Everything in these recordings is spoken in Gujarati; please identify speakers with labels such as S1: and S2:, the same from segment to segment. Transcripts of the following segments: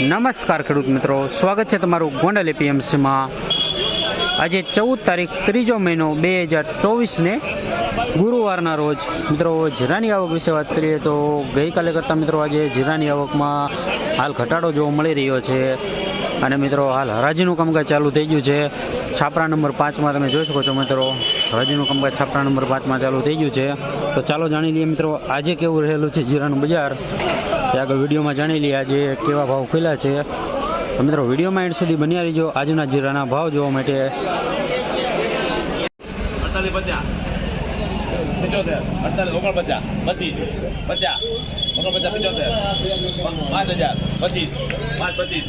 S1: નમસ્કાર ખેડૂત મિત્રો. સ્વાગત છે તમારું ગોંડલ એપીએમસીમાં. આજે ચૌદ તારીખ, ત્રીજો મહિનો બે હજાર ચોવીસને ગુરુવારના રોજ. મિત્રો, જીરાની આવક વિશે વાત કરીએ તો ગઈકાલે કરતાં મિત્રો આજે જીરાની આવકમાં હાલ ઘટાડો જોવા મળી રહ્યો છે. અને મિત્રો, હાલ હરાજીનું કામકાજ ચાલુ થઈ ગયું છે. છાપરા નંબર પાંચમાં તમે જોઈ શકો છો મિત્રો. હરાજીનું કામકાજ છાપરા નંબર પાંચમાં ચાલુ થઈ ગયું છે. તો ચાલો જાણી લઈએ મિત્રો, આજે કેવું રહેલું છે જીરાનું બજાર? તે આગળ વિડીયોમાં જાણી લઈએ આજે કેવા ભાવ ખુલ્યા છે. મિત્રો, વિડીયોમાં એન્ડ સુધી બન્યા રહીજો. આજના જીરાના ભાવ જોવા માટે.
S2: પાંચ હજાર. પચીસ. પાંચ, પચીસ.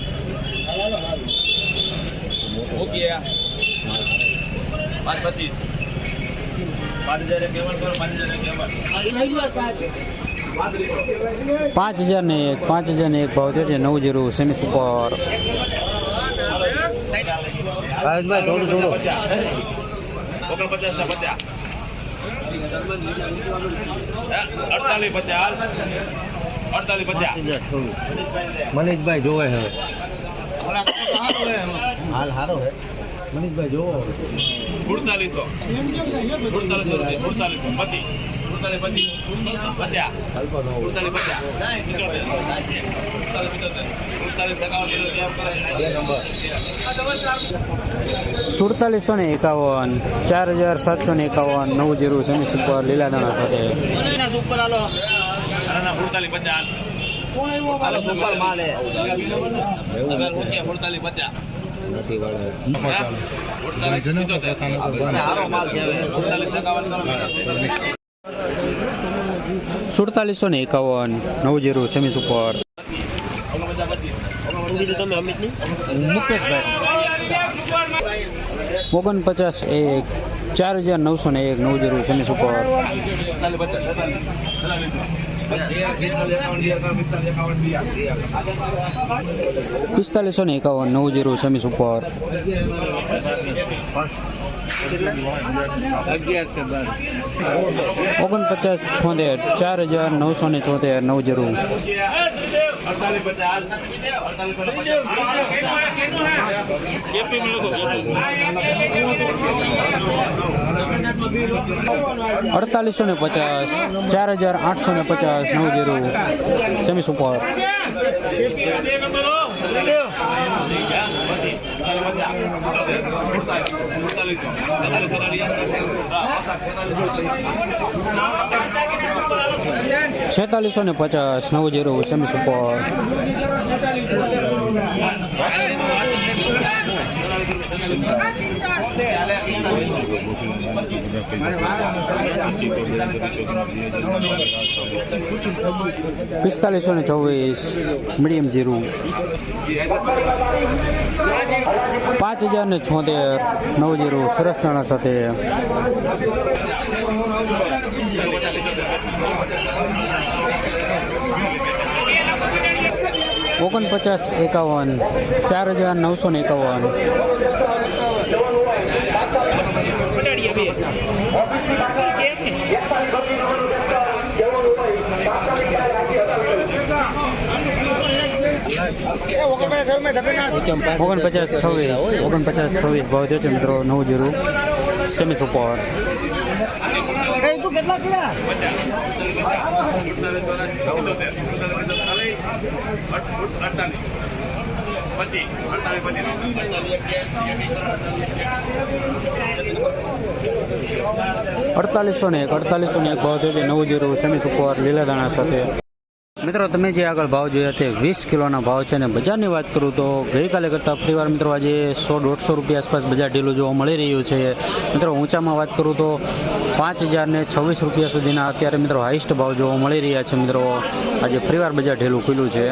S2: પચીસ. પાંચ હજાર પાંચ હજાર
S1: ને એક પાંચ હજાર ને એક ભાવ થયો છે નવ જીરો સેમી સુપર. થોડું થોડું
S2: ઓગણપચાસ ને પચાસ અડતાલીસ પચાસ અડતાલીસ પચાસ
S3: મનીષભાઈ જોવે હવે. હાલ સારો હે. મનીષભાઈ જોવો
S2: અડતાલીસો અડતાલીસો અડતાલીસો પચીસ. સુડતાલીસ પચીસ પચાસ સુડતાલીસ પચાસ પિચોતેર સુડતાલીસ પિચોતેર સુડતાલીસ એકાવન
S1: સુડતાલીસો ને એકાવન ચાર હજાર સાતસો ને એકાવન નવ જીરો સેમી સુપર લીલા દાણા સાથે.
S2: સુડતાલીસ પચાસ. હાલો સુપર માલ. હે અગર રૂપિયા સુડતાલીસ પચાસ.
S3: નથી વાળો.
S2: સુડતાલીસ
S1: ને એકાવન, નવ જીરો સેમી સુપર ઓગણપચાસ એક, ચાર હજાર નવસો ને એક, નવ જીરો સેમી સુપર પિસ્તાલીસો ને એકાવન, નવ જીરો, સેમી સુપર. ઓગણપચાસ છોતેર, ચાર હજાર નવસો ને છોતેર, નવ જીરો.
S2: અડતાલીસ પચાસ. અડતાલીસ
S1: અડતાલીસો ને પચાસ ચાર હજાર આઠસો ને પચાસ નવ જીરો સેમી સુપર. છેતાલીસો ને પચાસ, નવ જીરો સેમી સુપર પિસ્તાલીસો ને ચોવીસ, મીડિયમ જીરું. પાંચ હજાર ને છોતેર, નવ જીરું, સરસ નાણા સાથે. ઓગણપચાસ એકાવન, ચાર હજાર નવસો ને એકાવન. ઓગણપચાસ છવ્વીસ ઓગણપચાસ છવ્વીસ, ભાવ થયો મિત્રો, નવ જીરો, સેમી સુપર.
S2: પચીસ અડતાલીસ
S1: ને એક, અડતાલીસો ને એક ભાવ થયો નવ જીરો સેમી સુપર લીલા દાણા સાથે. મિત્રો, તમે જે આગળ ભાવ જોયા તે વીસ કિલોના ભાવ છે અને બજારની વાત કરું તો ગઈકાલે કરતાં ફરીવાર મિત્રો આજે સો દોઢસો રૂપિયા આસપાસ બજાર ઢીલું જોવા મળી રહ્યું છે. મિત્રો, ઊંચામાં વાત કરું તો પાંચ હજારને છવ્વીસ રૂપિયા સુધીના અત્યારે મિત્રો હાઈસ્ટ ભાવ જોવા મળી રહ્યા છે. મિત્રો, આજે ફરીવાર બજાર ઢીલું ખુલ્યું છે.